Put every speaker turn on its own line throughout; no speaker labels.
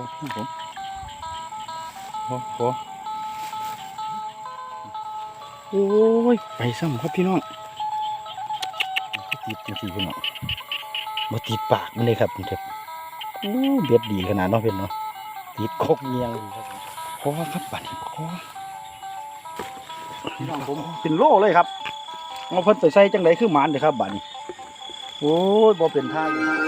อผมขอขอโอ้ย ไปซ้ำครับพี่น้องติดจริงๆพี่น้องมาติดปากมันเลยครับคุณเทพโอ้เบ็ดดีขนาดเนาะเพื่อนเนาะติดคกเงียงครับขอครับบัดนี้ขอพี่น้องผมเป็นโล่เลยครับเอาเพิ่นไปใส่จังไดคือหมานเด้อครับบัดนี้โอ้ยบ่เป็นท่าอยู่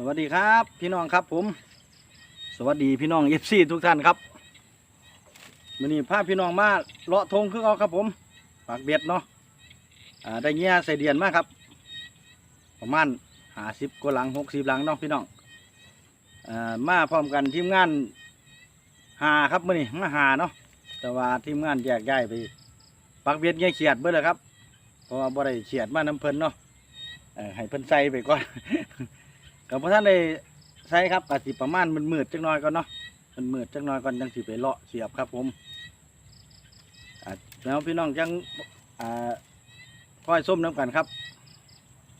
สวัสดีครับพี่น้องครับผม สวัสดีพี่น้องเอฟซีทุกท่านครับวันนี้พาพี่น้องมาเลาะทงคือเอาครับผมปากเบ็ดเนาะอ่าได้เงี้ยใส่เดียนมากครับ ประมาณหาสิบกว่าหลังหกสิบหลังเนาะพี่น้องอ่ามาพร้อมกันทีมงานหาครับมื่อนี้มาหาเนาะแต่ว่าทีมงานแยกย้ายไปปักเบียดเงี้ยเขียดเบิดเลยครับเพราะว่าบ่ได้เขียดมาน้ำเพลินเนาะให้เพิ่นใส่ไปก่อน กับพระท่านได้ใส่ครับกสิประมาณมันมืดจักหน่อยก่อนเนาะมันมืดจักหน่อยก่อนจังสิไปเลาะเสียบครับผมอ่าแล้วพี่น้องจังอ่าค่อยส้มน้ำกันครับ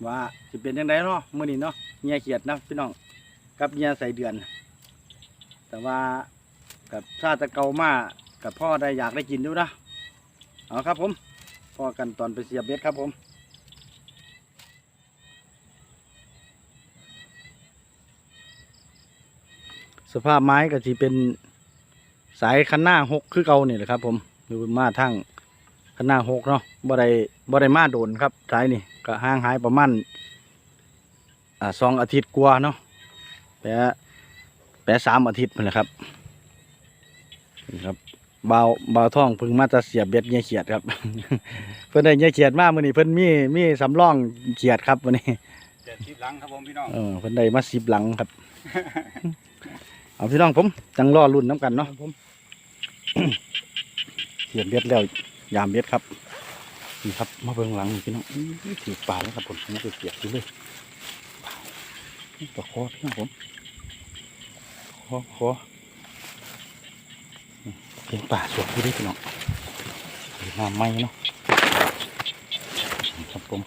ว่าสิเป็นยังไงเนาะมื้อนี้เนาะเงียเขียดนะพี่น้องกับเงียใส่เดือน แต่ว่ากับชาติเกามากับพ่อได้อยากได้กินดูนะเอาครับผมพ่อกันตอนไปเสียบเบ็ดครับผม ภาพไม้ก็จะเป็นสายคันหน้าหกคือเก่านี่แหละครับ ผมดูมาทั้งคันหน้าหกเนาะบ่ได้บ่ได้มาโดนครับสายนี่ก็ห่างหายประมาณอ่าสองอาทิตย์กว่าเนาะแปะแปะสามอาทิตย์นั่นแหละครับนี่ครับบาวบาวท่องเพึ่งมาจะเสียบเบ็ดเงี้ยเขียดครับ เพิ่นได้เงี้ยเขียดมามื้อนี้เพิ่นมีมีสำรองเขียดครับวันนี้
เจ็ดสิบหลังครับผมพี่น้อง
เออเพิ่นได้มาสิบหลังครับ เอาพี่น้องผมจังรอรุ่นน้ำกันเนาะผมเสียบเบ็ดแล้วยามเบ็ดครับนี่ครับมาเบิ่งหลังนี่พี่น้องอื้อถือปลาแล้วครับผมผมไปเสียบดูเลยนี่ตัวคอพี่น้องผมคอคออืมเป็นป่าสวดอยู่เด้วยพี่น้องเป็นน้ำไหมเนาะนี่ครับผม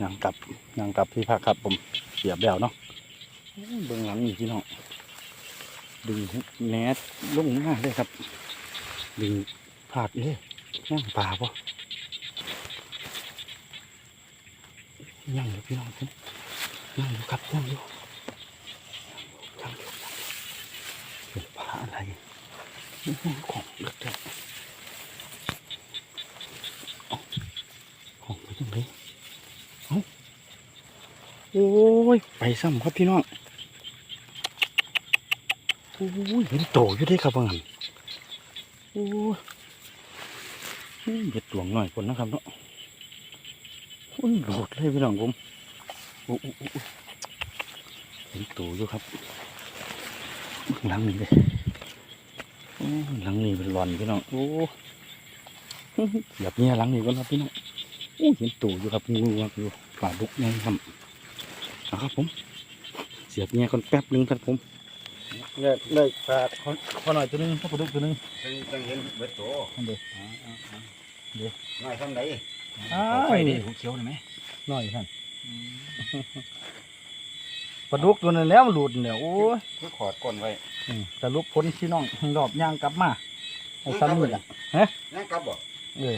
ยางกลับยางกลับที่พักครับผมเสียบแล้วเนาะอู้เบื้องหลังนี่พี่น้อง ดึงแหนทลงมาเลยครับ ดึงผาดเลยย่งป่าปะย่างอยู่พี่น้องผมย่างอยู่ครับย่างอยู่ย่างอยู่เป็นป่าอะไรอื้อหือของเล็กๆของไปยังไงเอ้าโอ้ย ไปซ้ำครับพี่น้อง อ้ยเห็นโตอยู่ด้ครับว่างั้นโอ้ยเห็ดหลวงหน่อยคนนะครับเนาะโอ้ยโหลดเลยพี่น้องผมโอ้โอ้เห็นตัวอยู่ครับเบิ่งหลังนี่เลยโอ้หลังนี่เป็นหลอนพี่น้องโอ้หยับเนี่ยหลังนี่ก่อนครับพี่น้องโอ้เห็นตัวอยู่ครับงูครับอยู่ป่าดุกยังครับเอาครับผม เสียบเนี่ยก่อนแป๊บหนึงครับผม เลิกเลิกปลาขอขอหน่อยตัวหนึงขอปลาดุกตัวหนึง
จังจังเห็นเบ็ดโต
อันเดียว
ง่ายทำได
อ้า
เอา
ว
ไปดิหูเขียวได้ไหม
น้อยท่านปลาดุกตัวนั้นแล้วมันหลุดเนี่ยโอ้ย
คือขอดก้นไว้
อืมแต่ลุกพ้นพี่น้องรอบย่างกลับมาไอ้ซ้ำนี่แหละ
นั่งกลับบ่
เออ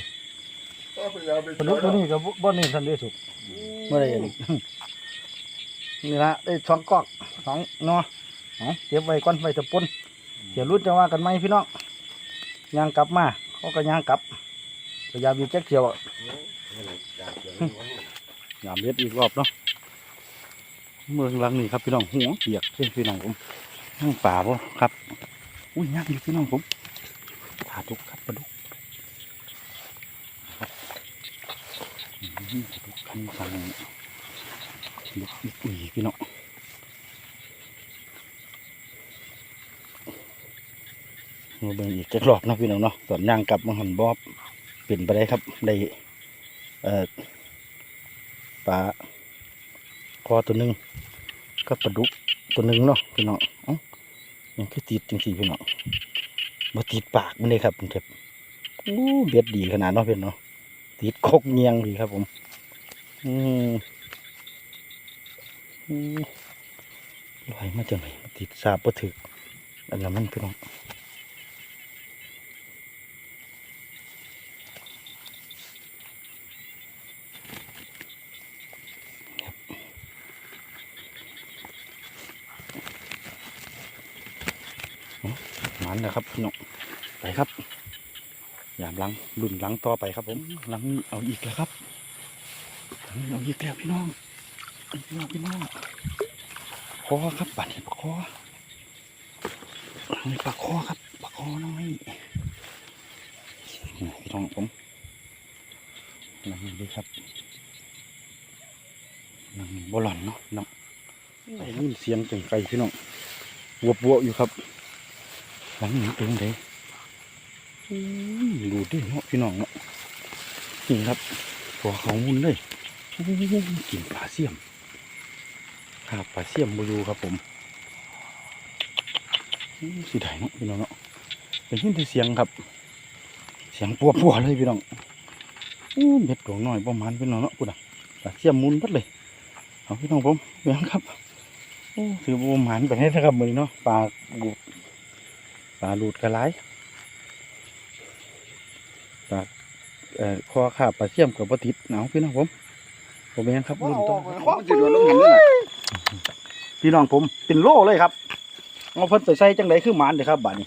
ปลาดุกตัวนี้กับบ่นี่ทันได้สุกเมื่อไรนี่นี่ละได้สองกอกสองเนาะ เอาเก็บไว้ก่อนไว้จะปนเดี๋ยวรุดจะว่ากันไหมพี่น้องย่างกลับมาเขาก็ย่างกลับพยายามอยู่แจ็คเขียวอะยามเล็ดอีกรอบเนาะเมืองหลังนี่ครับพี่น้องหัวเปียกเช่นพี่น้องผมนั่งป่าบ่ครับอุ้ยย่างอยู่พี่น้องผมปลาดุกครับปลาดุกครับอืมปลาดุกคันสั่งดุกอีกอุ้ยพี่น้อง มาเบิ่งอีกจักรอบนะพี่น้องเนาะตอนย่างกลับมาหันบอบเป็นไปได้ครับได้เอ่อปลาคอตัวหนึ่งก็ปลาดุกตัวหนึ่งเนาะพี่น้องเอ้ายังคือติดจริงๆพี่น้องมาติดปากมันเลยครับผมเจ็บโอ้เบ็ดดีขนาดเนาะพี่น้องติดคกเงียงดีครับผมอืมอืมลอยมาจากไหนติดสาบบ่ถึกอันนั้นมันพี่น้อง มันนะครับพี่น้องไปครับยามหลังรุ่นหลังต่อไปครับ ผมหลังนี้เอาอีกแล้วครับหลังนี้เอาอีกแล้วพี่น้องพี่น้องพี่น้องคอครับบัดนี้ปลาคอหลังนี้ปลาคอครับปลาคอน้อยนี่พี่น้องผมหลังนี้ด้วยครับหลังนี้บ่หล่อนเนาะพี่น้องได้ยินเสียงไก่ๆพี่น้องวัววัวๆอยู่ครับ หลังนี้เป็นไงดูดิเนาะพี่น้องเนาะนี่ครับตัวเขามุนเลยอู้กินปลาเสี่ยมหาปลาเสี่ยมบูยูครับผมอู้สิได้เนาะพี่น้องเนาะเป็นยินแต่เสียงครับ เสียงปัวปัวๆเลยพี่น้องอู้เม็ดตัวน้อยประมาณพี่น้องเนาะกูน่ะปลาเสี่ยมมุนพัดเลยเอาพี่น้องผมเบียงครับโอ้ถือว่าประมาณไปให้นะครับมือนี้เนาะปลาบูด ปลาหลุดกระไรปลาเอ่อคอขาบปลาเชี่ยมกับปลาติดหนาวพี่น้องผม ผมเองครับรุ่นต่อ
มันจะโดนลงหันเลยล่ะ
พี่น้องผมเป็นโล่เลยครับเอาเพิ่นไปใส่จังไดคือหมานเด้อครับบัดนี้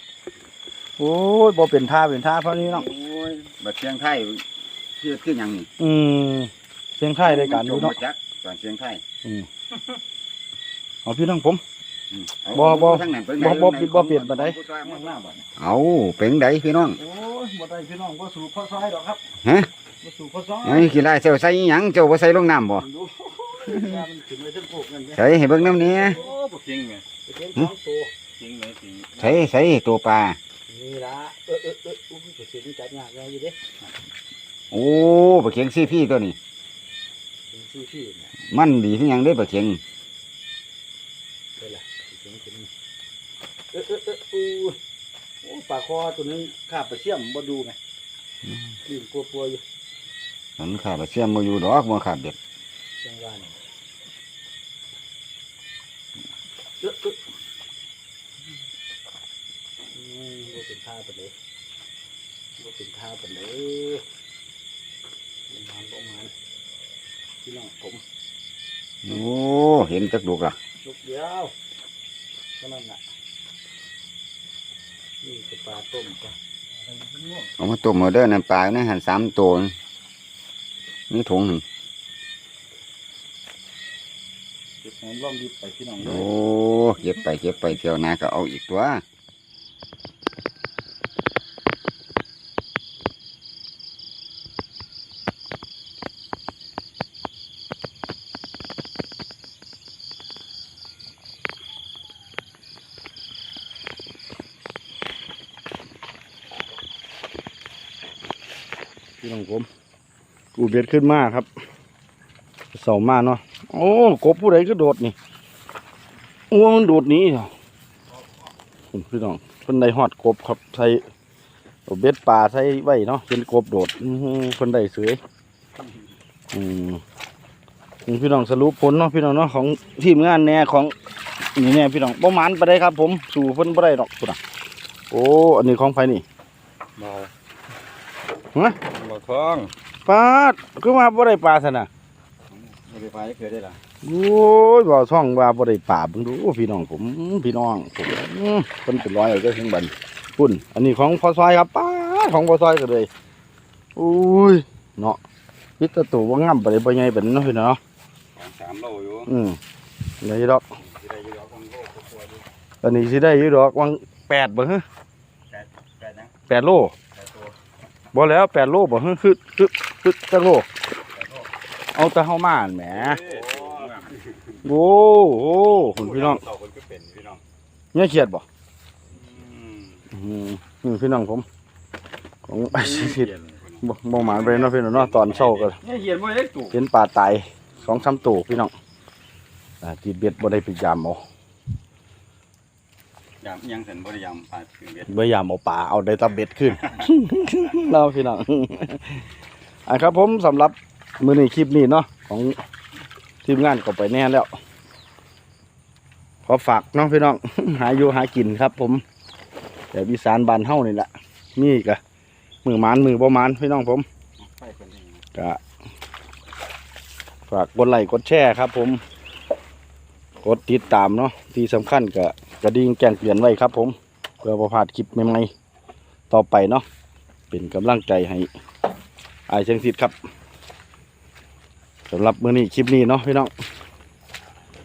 โอ้ยบ่เป็นท่าเป็นท่าเพราะนี้น้อง
โอ้ยบัดเสียงไทยเชื่อคือหยังนี่
อืมเสียงไข่รายการดูเนาะ
จมจักก่อนเสียงไทย
เอาพี่น้องผม
อืมเอา
บ่บ่
ทางนั้นไป
บ่บ่ปิดบ่เปลี่ยนปานใด
เอาเป็นไดพี่น้อง
โอ้ยบ่ได้พี่น้องบ่สู่ข้อซ้ายดอกครับ
ฮะ
บ่สู่ข้อซ้าย
ไอ้ขี้ไล่เจ้าใส่อิหยังเจ้าบ่ใส่ลงน้ำบ่
ดูมันขึ้นไว้เทั้งโคกนั่นเนี่ย
ใส่ให้เบิ่งน้ำนี้
โอ้ปจริงไง
ไปเห็นสองตัว
จริงไหมจริง
ใส่ใส่ตัวปลา
นี่ละเออเออเอออุ้ยจะเสียงจัดยากยังอยู่เด้
โอ้ปลาเข็งซี่พี่ตัวนี้
เป็นซี่พี่เนี่ย
มันดีคือหยังเด้ปลาเข็ง
เป็นไรเสียงเป็น เออเออเอออู้ยโอ้ปลาคอตัวนึงข้าบไปเชี่ยมบ่ดูไงดื่มกลัวปัวๆอยู่
มันขาดปลาเชื่อมบ่อยู่ดอกบ่ขาดเด็ด
จังหวะนี่เออเอออืมบ่เป็นท่าปานเลยบ่เป็นท่าปานเลยประมาณประมาณพี่น้องผม
โอ้เห็นจักดุกล่ะ
ลูกเดียวเท่านั้นแหละ นี่คือปลาต้มก่อน
เอามาต้มมาเด้อน้ำปลาในหันสามตัวนี่ถุงหนึ่ง
เก็บหอมร่อมดิบไปพี่น้องเล
โอ้
ย
เก็บไปเก็บไปเที่ยวหนาก็เอาอีกตัว
พี่น้องผมกูเบ็ดขึ้นมาครับเสามาเนาะโอ้กบผู้ใดก็โดดนี่อ้วมันโดดหนี้เหรอผมพี่น้องเพิ่นได้ฮอดกบครับใส่เอาเบ็ดปลาใส่ไว้เนาะเป็นกบโดดอื้อหือเพิ่นได้เสยอืมนี่พี่น้องสรุปผลเนาะพี่น้องเนาะของทีมงานแหน่ของนี่แน่พี่น้องบ่หมานไปได้ครับ ผมสู่เพิ่นบ่ได้ดอกพุ่นน่ะโอ้อันนี้ของไผนี่
เบา
ฮะ
เบาท้อง
ปลาดคือว่าบ่ได้ปลาซะน่ะ
ไม่ได้ไปเกิดได้ล่ะ
โอ้ยบ่ท่องว่าบ่ได้ปลาเบิ่งดูพี่น้องผมพี่น้องผมเพิ่นเป็นร้อยเอาเด้อถึงบัดปุ่นอันนี้ของพ่อซอยครับป้าดของพ่อซอยก็เลยอุ้ยเนาะพิตะตัวว่างามไปเลยบ่ใหญ่เป็นเนาะพี่น้องเนาะ
สามโลอยู่
อืมเลยดอก
ที่ได้อยู่แล้วคนโลกตัวดู
อันนี้สิได้อยู่ดอกวัง8บ่ฮะ
แปดนะ
8โล
แปดตัว
บ่แล้ว8โลบ่ฮะคือคือคือจักโลเอาแต่เฮามาหั่นแหม
โอ้
โอ้โหคุณพี่น้อง
ต่อคนก็เป็นพี่น้อง
เนี่ยเครียดบ่
อืม
อืมนี่พี่น้องผม ของไอ้ชีวิตบ่บ่หมานไปเนาะพี่น้องเนาะตอนเช้าก็
เนี่ยเหียนว่าเล็กตู่
เห็นปลาตายสองสามตัวพี่น้องอ่าตีเบ็ดบ่ได้ไปยามเอา
ยามยังสันบริยามปาดคือเบ็ด
บ่ยามเอาปลาเอาได้แตะเบ็ดขึ้นเราพี่น้องอ่าครับผมสำหรับมื้อนี้คลิปนี้เนาะของทีมงานก็ไปแน่แล้ว ขอฝากเน้องพี่น้อง หาอยู่หากินครับ ผมแต่วิสานบานเฮ้านี่แหละมีกะมือหมานมือประมานพี่น้องผม
ไฟเป็นยังไง
กะฝากกดไลค์กดแชร์ครับ ผม กดติดตามเนาะที่สำคัญกะ กระดิ่งแจ้งเตือนไว้ครับผม เพื่อประพาดคลิปใหม่ๆต่อไปเนาะเป็นกำลังใจให้อายเชียงสิทธิ์ครับสำหรับมื้อนี้คลิปนี้เนาะพี่น้อง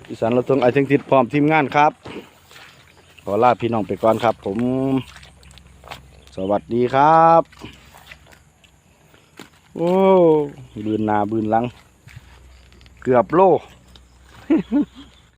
อีสานเราทงอายเชียงสิทธิ์พร้อมทีมงานครับ ขอลาพี่น้องไปก่อนครับ ผม สวัสดีครับ โอ้บืนนาบืนลัง เกือบโล